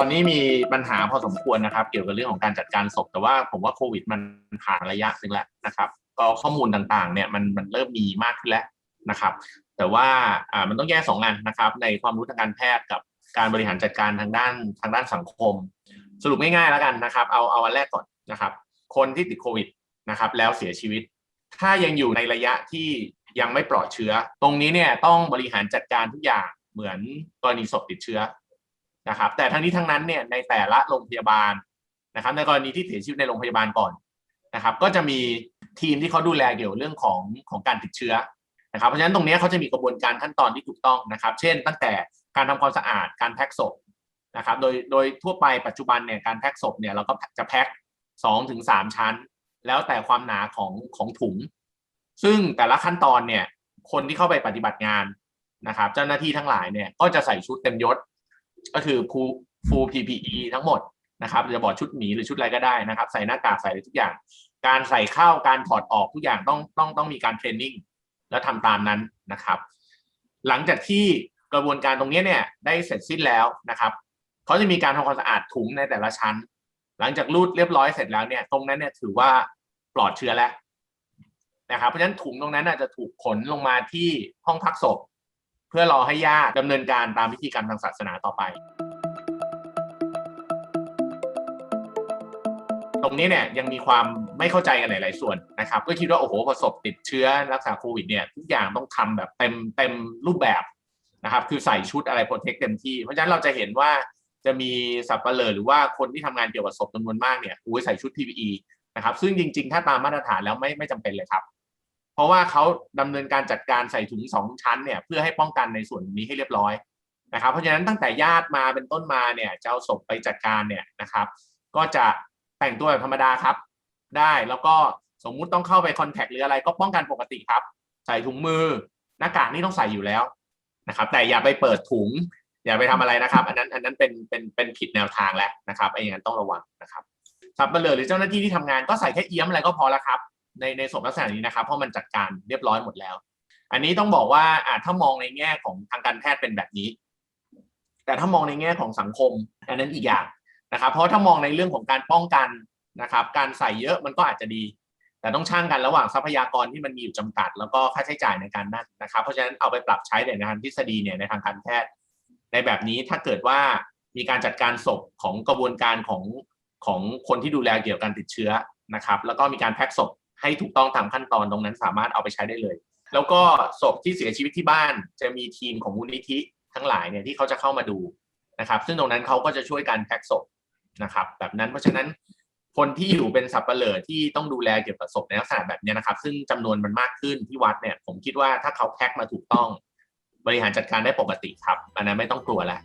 ตอนนี้มีปัญหาพอสมควรนะครับ เกี่ยวกับเรื่องของการจัดการศพ แต่ว่าผมว่าโควิดมันผ่านระยะหนึ่งแล้วนะครับ ก็ข้อมูลต่างๆเนี่ยมันมันเริ่มมีมากขึ้นแล้วนะครับ แต่ว่าอ่ามันต้องแยกสองงานนะครับ ในความรู้ทางการแพทย์กับการบริหารจัดการทางด้านทางด้านสังคม สรุปง่ายๆแล้วกันนะครับ เอาเอาอันแรกก่อนนะครับ คนที่ติดโควิดนะครับ แล้วเสียชีวิต ถ้ายังอยู่ในระยะที่ยังไม่ปลอดเชื้อ ตรงนี้เนี่ยต้องบริหารจัดการทุกอย่างเหมือนกรณีศพติดเชื้อ นะครับ แต่ทั้งนี้ทั้งนั้นเนี่ยในแต่ละโรงพยาบาลนะครับ ในกรณีที่เสียชีวิตในโรงพยาบาลก่อนนะครับ ก็จะมีทีมที่เขาดูแลเกี่ยวเรื่องของของการติดเชื้อนะครับเพราะฉะนั้นตรงนี้เขาจะมีกระบวนการขั้นตอนที่ถูกต้องนะครับ เช่น ตั้งแต่การทำความสะอาดการแพ็กศพนะครับ โดยโดยทั่วไปปัจจุบันเนี่ยการแพ็กศพเนี่ยเราก็จะแพ็กสองถึงสามชั้น แล้วแต่ความหนาของของถุง ซึ่งแต่ละขั้นตอนเนี่ยคนที่เข้าไปปฏิบัติงานนะครับ เจ้าหน้าที่ทั้งหลายเนี่ยก็จะใส่ชุดเต็มยศ ก็คือ full full PPE ทั้งหมดนะครับจะบอกชุดหมีหรือชุดอะไรก็ได้นะครับ ใส่หน้ากากใส่อะไรทุกอย่าง การใส่เข้าการถอดออกทุกอย่างต้องต้องต้องมีการเทรนนิ่งแล้วทำตามนั้นนะครับ หลังจากที่กระบวนการตรงนี้เนี่ยได้เสร็จสิ้นแล้วนะครับเขาจะมีการทำความสะอาดถุงในแต่ละชั้น หลังจากรูดเรียบร้อยเสร็จแล้วเนี่ย ตรงนั้นเนี่ยถือว่าปลอดเชื้อแล้วนะครับเพราะฉะนั้นถุงตรงนั้นน่ะจะถูกขนลงมาที่ห้องพักศพ เพื่อรอให้ญาติดำเนินการตามพิธีกรรมทางศาสนาต่อไป ตรงนี้เนี่ยยังมีความไม่เข้าใจกันหลาย ๆ ส่วนนะครับ ก็คิดว่าโอ้โหพอศพติดเชื้อรักษาโควิดเนี่ยทุกอย่างต้องทำแบบเต็มเต็มรูปแบบนะครับ คือใส่ชุดอะไรโปรเทคเต็มที่ เพราะฉะนั้นเราจะเห็นว่าจะมีสับปะเลอหรือว่าคนที่ทำงานเกี่ยวกับศพจำนวนมากเนี่ยอุ้ยใส่ชุด PPE นะครับ ซึ่งจริง ๆ ถ้าตามมาตรฐานแล้วไม่ไม่จำเป็นเลยครับ เพราะว่าเขาดำเนินการจัดการใส่ถุงสองชั้นเนี่ยเพื่อให้ป้องกันในส่วนนี้ให้เรียบร้อยนะครับ เพราะฉะนั้นตั้งแต่ญาติมาเป็นต้นมาเนี่ยจะเอาศพไปจัดการเนี่ยนะครับ ก็จะแต่งตัวแบบธรรมดาครับ ได้แล้วก็สมมุติต้องเข้าไปคอนแทคหรืออะไรก็ป้องกันปกติครับ ใส่ถุงมือหน้ากากนี่ต้องใส่อยู่แล้วนะครับ แต่อย่าไปเปิดถุง อย่าไปทำอะไรนะครับ อันนั้นอันนั้นเป็นเป็นเป็นผิดแนวทางแล้วนะครับไอ้อย่างนั้นต้องระวังนะครับสับเปลือหรือเจ้าหน้าที่ที่ทำงานก็ใส่แค่เอี้ยมอะไรก็พอแล้วครับ ในในศพลักษณะนี้นะครับ เพราะมันจัดการเรียบร้อยหมดแล้ว อันนี้ต้องบอกว่าอาถ้ามองในแง่ของทางการแพทย์เป็นแบบนี้ แต่ถ้ามองในแง่ของสังคม อันนั้นอีกอย่างนะครับ เพราะถ้ามองในเรื่องของการป้องกันนะครับ การใส่เยอะมันก็อาจจะดี แต่ต้องช่างกันระหว่างทรัพยากรที่มันมีอยู่จำกัด แล้วก็ค่าใช้จ่ายในการนั่นนะครับ เพราะฉะนั้นเอาไปปรับใช้ในทางทฤษฎีเนี่ยในทางการแพทย์ ในแบบนี้ถ้าเกิดว่ามีการจัดการศพของกระบวนการของของคนที่ดูแลเกี่ยวกับการติดเชื้อนะครับ แล้วก็มีการแพ็กศพ ให้ถูกต้องตามขั้นตอนตรงนั้นสามารถเอาไปใช้ได้เลย แล้วก็ศพที่เสียชีวิตที่บ้านจะมีทีมของมูลนิธิทั้งหลายเนี่ยที่เขาจะเข้ามาดูนะครับ ซึ่งตรงนั้นเขาก็จะช่วยการแพ็กศพนะครับ แบบนั้นเพราะฉะนั้นคนที่อยู่เป็นสับเปลือที่ต้องดูแลเกี่ยวกับศพในลักษณะแบบนี้นะครับ ซึ่งจำนวนมันมากขึ้นที่วัดเนี่ย ผมคิดว่าถ้าเขาแพ็กมาถูกต้อง บริหารจัดการได้ปกติครับอันนั้นไม่ต้องกลัวแล้ว